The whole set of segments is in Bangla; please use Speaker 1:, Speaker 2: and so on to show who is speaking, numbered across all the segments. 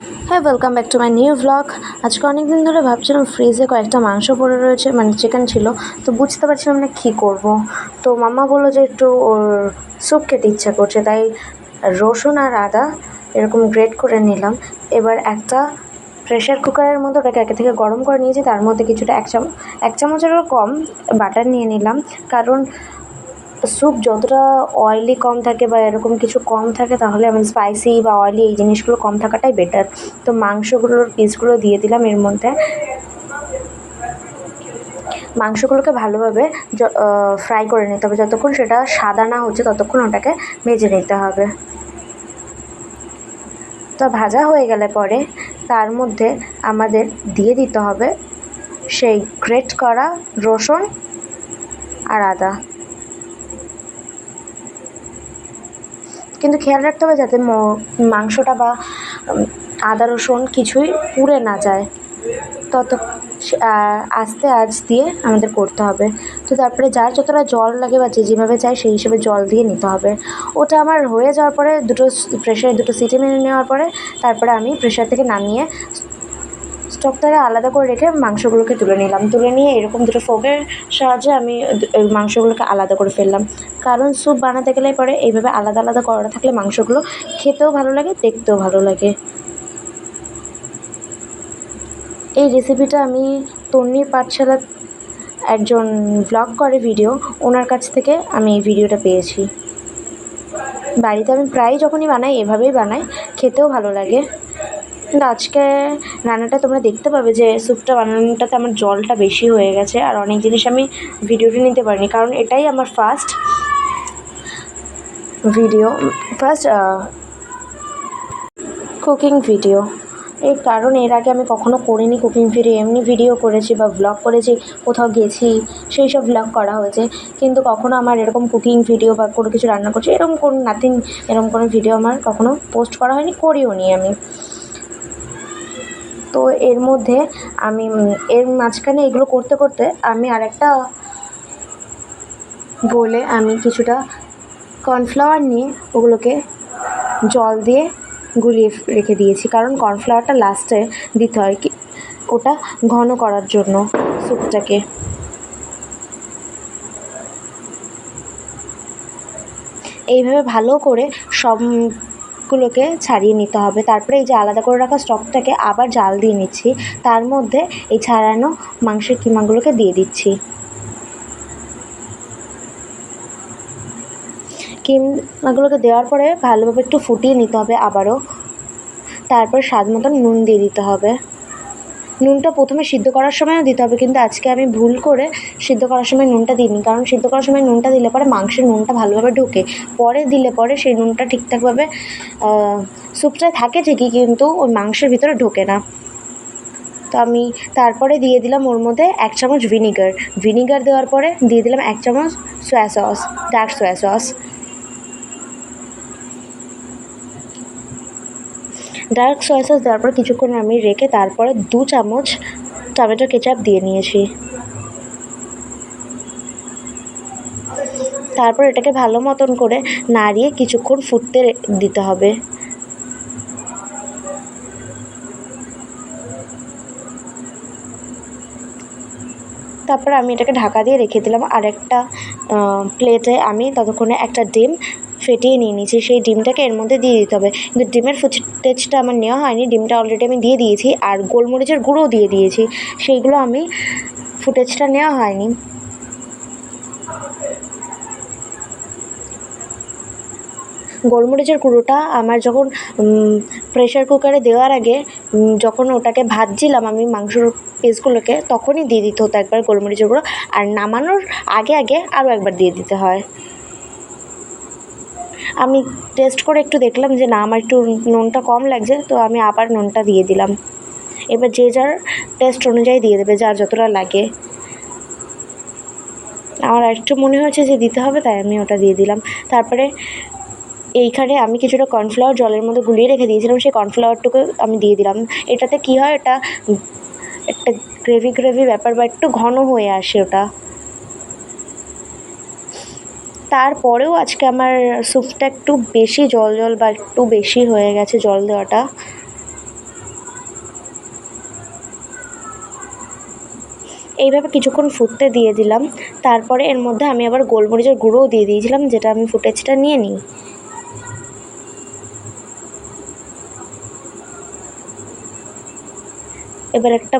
Speaker 1: হ্যাঁ welcome back to my new blog আজকে অনেক দিন ধরে ভাবছিলাম ফ্রিজে কয়েকটা মাংস পড়ে রয়েছে মানে চিকেন ছিল, তো বুঝতে পারছিলাম না কী করব। তো মামা বলল যে একটু ওর স্যুপ খেতে ইচ্ছা করছে, তাই রসুন আর আদা এরকম গ্রেট করে নিলাম। এবার একটা প্রেশার কুকারের মধ্যে ওটাকে আগে থেকে গরম করে নিয়েছি, তার মধ্যে কিছুটা এক চামচ, এক চামচেরও কম বাটার নিয়ে নিলাম। কারণ স্যুপ যতটা অয়েলি কম থাকে বা এরকম কিছু কম থাকে, তাহলে আমি স্পাইসি বা অয়েলি এই জিনিসগুলো কম থাকাটাই বেটার তো মাংসগুলোর পিসগুলো দিয়ে দিলাম এর মধ্যে। মাংসগুলোকে ভালোভাবে ফ্রাই করে নিতে হবে। যতক্ষণ সেটা সাদা না হচ্ছে, ততক্ষণ ওটাকে ভেজে নিতে হবে। তো ভাজা হয়ে গেলে পরে তার মধ্যে আমাদের দিয়ে দিতে হবে সেই গ্রেট করা রসুন আর আদা। কিন্তু খেয়াল রাখতে হবে যাতে মাংসটা বা আদা, রসুন কিছুই পুড়ে না যায়। তত আস্তে আঁচ দিয়ে আমাদের করতে হবে। তো তারপরে যার যতটা জল লাগে বা যে যেভাবে চাই সেই হিসেবে জল দিয়ে নিতে হবে। ওটা আমার হয়ে যাওয়ার পরে দুটো প্রেশারে দুটো সিটি মেনে নেওয়ার পরে তারপরে আমি প্রেশার থেকে নামিয়ে স্টকটাকে আলাদা করে রেখে মাংসগুলোকে তুলে নিলাম। তুলে নিয়ে এরকম দুটো ফোকের সাহায্যে আমি মাংসগুলোকে আলাদা করে ফেললাম। কারণ স্যুপ বানাতে গেলে পরে এইভাবে আলাদা আলাদা করা থাকলে মাংসগুলো খেতেও ভালো লাগে, দেখতেও ভালো লাগে। এই রেসিপিটা আমি তন্নির পাঠশালা একজন ব্লগ করে ভিডিও ওনার কাছ থেকে আমি এই ভিডিওটা পেয়েছি। বাড়িতে আমি প্রায়ই যখনই বানাই, এভাবেই বানাই, খেতেও ভালো লাগে। কিন্তু আজকে রান্নাটা তোমরা দেখতে পাবে যে স্যুপটা বানানোটাতে আমার জলটা বেশি হয়ে গেছে আর অনেক জিনিস আমি ভিডিওটা নিতে পারিনি। কারণ এটাই আমার first video first cooking video এর কারণ এর আগে আমি কখনো করিনি কুকিং ভিডিও এমনি ভিডিও করেছি বা ব্লগ করেছি, কোথাও গেছি, সেই সব ব্লগ করা হয়েছে। কিন্তু কখনো আমার এরকম কুকিং ভিডিও বা কোনো কিছু রান্না করছি, এরকম কোনো নাথিং এরকম কোনো ভিডিও আমার কখনো পোস্ট করা হয়নি করিও নি আমি। তো এর মধ্যে আমি এর মাঝখানে এগুলো করতে করতে আমি আরেকটা বলে আমি কিছুটা কর্নফ্লাওয়ার নিয়ে ওগুলোকে জল দিয়ে গুলিয়ে রেখে দিয়েছি। কারণ কর্নফ্লাওয়ারটা লাস্টে দিতে হয় কি, ওটা ঘন করার জন্য স্যুপটাকে। এইভাবে ভালো করে সব গুলোকে ছাড়িয়ে নিতে হবে। তারপরে এই যে আলাদা করে রাখা স্টকটাকে আবার জাল দিয়ে নিচ্ছি। তার মধ্যে এই ছাড়ানো মাংসের কিমাগুলোকে দিয়ে দিচ্ছি। কিমাগুলোকে দেওয়ার পরে ভালোভাবে একটু ফুটিয়ে নিতে হবে আবারও। তারপর স্বাদ মতন নুন দিয়ে দিতে হবে। নুনটা প্রথমে সিদ্ধ করার সময়ও দিতে হবে, কিন্তু আজকে আমি ভুল করে সিদ্ধ করার সময় নুনটা দিইনি। কারণ সিদ্ধ করার সময় নুনটা দিলে পরে মাংসের নুনটা ভালোভাবে ঢোকে। পরে দিলে পরে সেই নুনটা ঠিকঠাকভাবে স্যুপটায় থাকে ঠিকই, কিন্তু ওই মাংসের ভিতরে ঢোকে না। তো আমি তারপরে দিয়ে দিলাম ওর মধ্যে এক চামচ ভিনিগার। ভিনিগার দেওয়ার পরে দিয়ে দিলাম এক চামচ soya sauce, dark soya sauce. Dark soya sauce দেওয়ার পর কিছুক্ষণ আমি রেখে তারপরে দু চামচ টমেটো কেচাপ দিয়ে নিয়েছি। তারপর এটাকে ভালো মতন করে নাড়িয়ে কিছুক্ষণ ফুটতে দিতে হবে। তারপর আমি এটাকে ঢাকা দিয়ে রেখে দিলাম। আর একটা প্লেটে আমি ততক্ষণে একটা ডিম ফেটিয়ে নিয়ে নিয়েছি, সেই ডিমটাকে এর মধ্যে দিয়ে দিতে হবে। কিন্তু ডিমের ফুটেজটা আমার নেওয়া হয়নি, ডিমটা অলরেডি আমি দিয়ে দিয়েছি, আর গোলমরিচের গুঁড়োও দিয়ে দিয়েছি, সেইগুলো আমি ফুটেজটা নেওয়া হয়নি। গোলমরিচের গুঁড়োটা আমার যখন প্রেশার কুকারে দেওয়ার আগে যখন ওটাকে ভাজছিলাম আমি মাংসর পিসগুলোকে তখনই দিয়ে দিতে হতো একবার গোলমরিচের গুঁড়ো, আর নামানোর আগে আগে আরও একবার দিয়ে দিতে হয়। আমি টেস্ট করে একটু দেখলাম যে না, আমার একটু নুনটা কম লাগছে, তো আমি আবার নুনটা দিয়ে দিলাম। এবার যে যার টেস্ট অনুযায়ী দিয়ে দেবে, যার যতটা লাগে। আমার একটু মনে হয়েছে যে দিতে হবে, তাই আমি ওটা দিয়ে দিলাম। তারপরে এইখানে আমি কিছুটা কর্নফ্লাওয়ার জলের মধ্যে গুলিয়ে রেখে দিয়েছিলাম, সেই কর্নফ্লাওয়ারটুকু আমি দিয়ে দিলাম। এটাতে কী হয় এটা একটা গ্রেভি গ্রেভি ব্যাপার বা একটু ঘন হয়ে আসে ওটা। তারপরেও আজকে আমার স্যুপটা একটু বেশি জল জল বা একটু বেশি হয়ে গেছে জল দেওয়াটা। এইভাবে কিছুক্ষণ ফুটতে দিয়ে দিলাম। তারপরে এর মধ্যে আমি আবার গোলমরিচের গুঁড়োও দিয়ে দিয়েছিলাম, যেটা আমি ফুটেজটা নিয়ে নিই। এবার একটা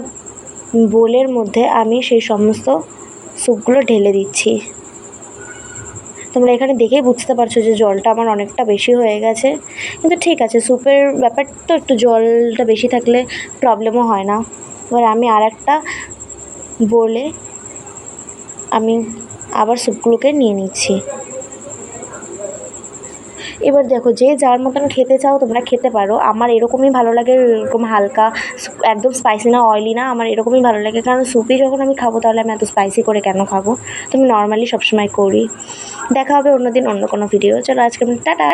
Speaker 1: বোলের মধ্যে আমি সেই সমস্ত স্যুপগুলো ঢেলে দিচ্ছি। তোমরা এখানে দেখেই বুঝতে পারছ যে জলটা আমার অনেকটা বেশি হয়ে গেছে। কিন্তু ঠিক আছে স্যুপের ব্যাপার তো একটু জলটা বেশি থাকলে প্রবলেমও হয় না। এবার আমি আর একটা বলে আমি আবার স্যুপগুলোকে নিয়ে নিচ্ছি। এবার দেখো, যে যার মতন খেতে চাও তোমরা খেতে পারো। আমার এরকমই ভালো লাগে, এরকম হালকা, একদম স্পাইসি না অয়েলি না, আমার এরকমই ভালো লাগে। কারণ স্যুপি যখন আমি খাব, তাহলে আমি এত স্পাইসি করে কেন খাব? তো আমি নর্মালি সবসময় করি। দেখা হবে অন্যদিন অন্য কোনো ভিডিও চলো আজকে আমি টাটা।